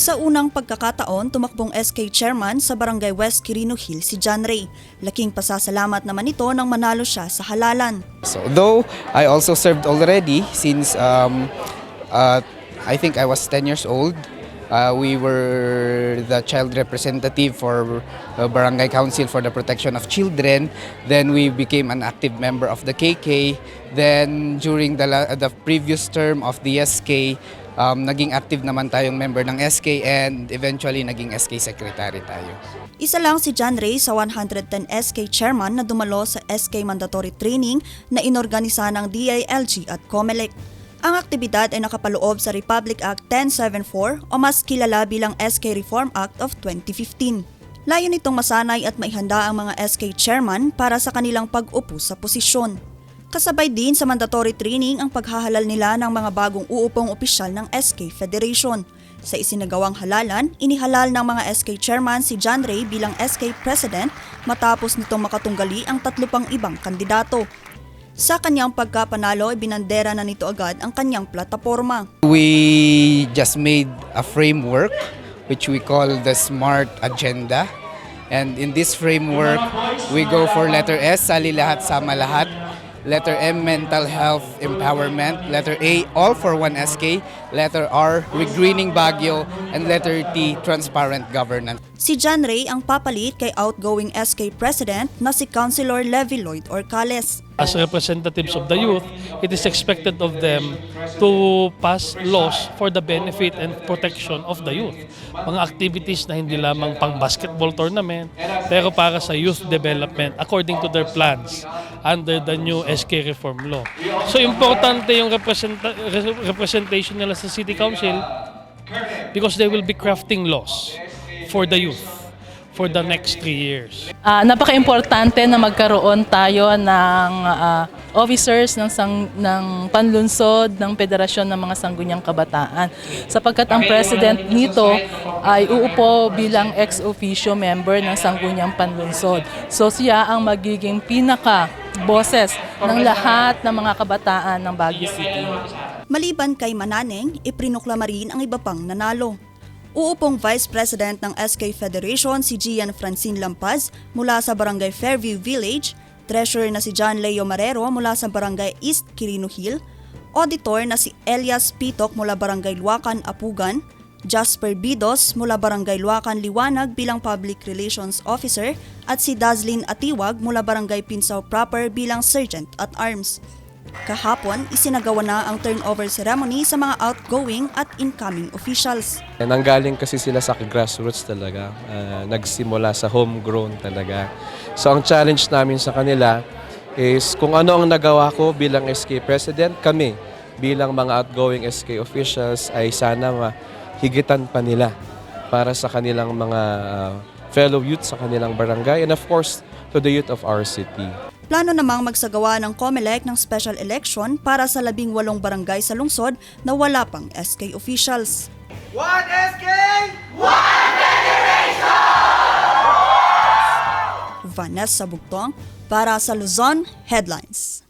Sa unang pagkakataon, tumakbong SK chairman sa Barangay West Quirino Hill si John Ray. Laking pasasalamat naman ito nang manalo siya sa halalan. So though I also served already since um, uh, I think I was 10 years old. Uh, we were the child representative for uh, Barangay Council for the Protection of Children. Then we became an active member of the KK. Then during the, the previous term of the SK, um, naging active naman tayong member ng SK and eventually naging SK secretary tayo. Isa lang si John Ray sa 110 SK chairman na dumalo sa SK mandatory training na inorganisa ng DILG at COMELEC. Ang aktibidad ay nakapaloob sa Republic Act 1074 o mas kilala bilang SK Reform Act of 2015. Layo nitong masanay at maihanda ang mga SK chairman para sa kanilang pag-upo sa posisyon. Kasabay din sa mandatory training ang paghahalal nila ng mga bagong uupong opisyal ng SK Federation. Sa isinagawang halalan, inihalal ng mga SK chairman si John Ray bilang SK President matapos nitong makatunggali ang tatlo pang ibang kandidato. Sa kanyang pagkapanalo, ibinandera na nito agad ang kanyang plataforma. We just made a framework which we call the SMART Agenda. And in this framework, we go for letter S, sali lahat, sama lahat. Letter M, mental health empowerment. Letter A, all for one SK. Letter R, regreening Baguio. And letter T, transparent governance. Si John Ray ang papalit kay outgoing SK President na si Councilor Levi Lloyd Orcales. As representatives of the youth, it is expected of them to pass laws for the benefit and protection of the youth. Mga activities na hindi lamang pang basketball tournament, pero para sa youth development according to their plans under the new SK reform law. So importante yung representa- re- representation nila sa City Council because they will be crafting laws for the youth for the next three years. Ah, napaka-importante na magkaroon tayo ng ah, officers ng sang, ng panlunsod ng Federasyon ng mga Sangguniang Kabataan sapagkat ang president nito ay uupo bilang ex officio member ng Sangguniang Panlunsod. So siya ang magiging pinaka boses ng lahat ng mga kabataan ng Baguio City. Maliban kay Mananeng, iprinuklama rin ang iba pang nanalo. Uupong Vice President ng SK Federation si Gian Francine Lampaz mula sa Barangay Fairview Village, Treasurer na si John Leo Marrero mula sa Barangay East Quirino Hill, Auditor na si Elias Pitok mula Barangay Luacan, Apugan, Jasper Bidos mula Barangay Luacan, Liwanag bilang Public Relations Officer. At si Dazlin Atiwag mula Barangay Pinsaw Proper bilang Sergeant at Arms. Kahapon, isinagawa na ang turnover ceremony sa mga outgoing at incoming officials. Nanggaling kasi sila sa grassroots talaga. Ah, nagsimula sa homegrown talaga. So ang challenge namin sa kanila is kung ano ang nagawa ko bilang SK President, kami bilang mga outgoing SK officials ay sana mahigitan pa nila para sa kanilang mga ah, fellow youth sa kanilang barangay and of course to the youth of our city. Plano namang magsagawa ng COMELEC ng special election para sa labing walong barangay sa lungsod na wala pang SK officials. One SK! Vanessa Bugtong para sa Luzon Headlines.